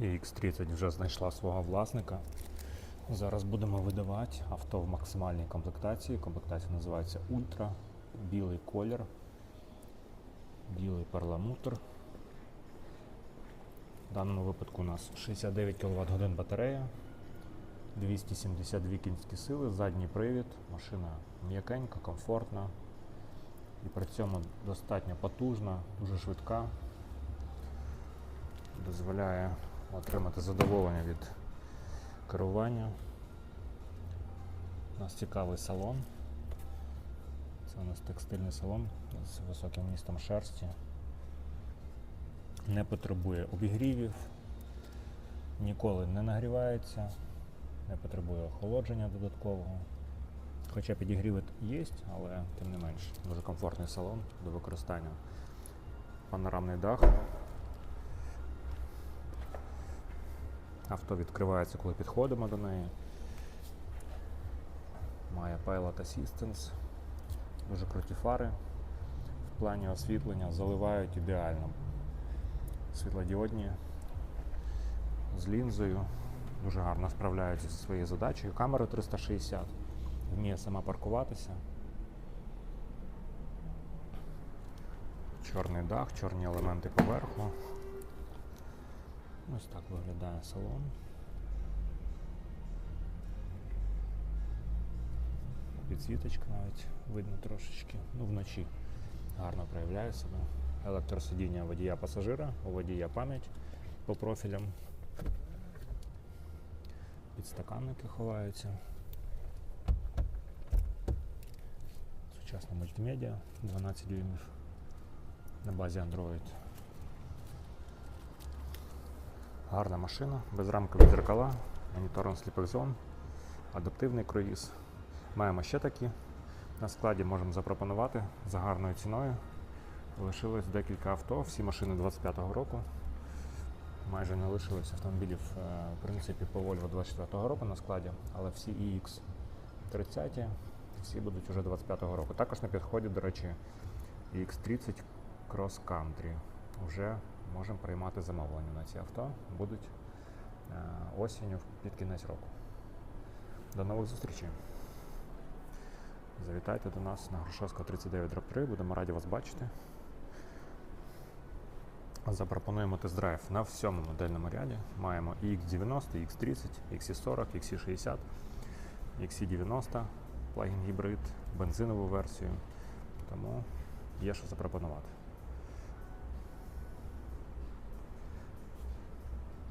І X30 вже знайшла свого власника. Зараз будемо видавати авто в максимальній комплектації. Комплектація називається Ультра, білий колір, білий перламутр. В даному випадку у нас 69 кВт годин батарея, 272 кінські сили, задній привід, машина м'якенька, комфортна і при цьому достатньо потужна, дуже швидка. Дозволяє отримати задоволення від керування. У нас цікавий салон. Це у нас текстильний салон з високим містом шерсті. Не потребує обігрівів, ніколи не нагрівається, не потребує охолодження додаткового. Хоча підігріви є, але тим не менш дуже комфортний салон до використання. Панорамний дах. Авто відкривається, коли підходимо до неї. Має Pilot Assistance, дуже круті фари. В плані освітлення заливають ідеально. Світлодіодні з лінзою. Дуже гарно справляються зі своєю задачею. Камера 360, вміє сама паркуватися. Чорний дах, чорні елементи поверху. Ось так виглядає салон. Підсвіточка навіть видно трошечки. Ну, вночі гарно проявляє себе. Електросидіння водія пасажира, у водія пам'ять по профілям. Підстаканники ховаються. Сучасна мультимедіа 12 дюймів на базі Android. Гарна машина, безрамкові дзеркала, моніторинг сліпих зон, адаптивний круїз. Маємо ще такі. На складі можемо запропонувати за гарною ціною. Лишилось декілька авто, всі машини 25-го року. Майже не лишилось автомобілів, е, в принципі, по Volvo 24-го року на складі, але всі iX 30 всі будуть уже 25-го року. Також на підході, до речі, iX30 Cross Country. Вже можемо приймати замовлення на ці авто. Будуть е, осінню під кінець року. До нових зустрічей. Завітайте до нас на Грушевського 39 3. Будемо раді вас бачити. Запропонуємо тест-драйв на всьому модельному ряді. Маємо і X90, X30, XC40, XC60, XC90, плагін гібрид, бензинову версію. Тому є що запропонувати.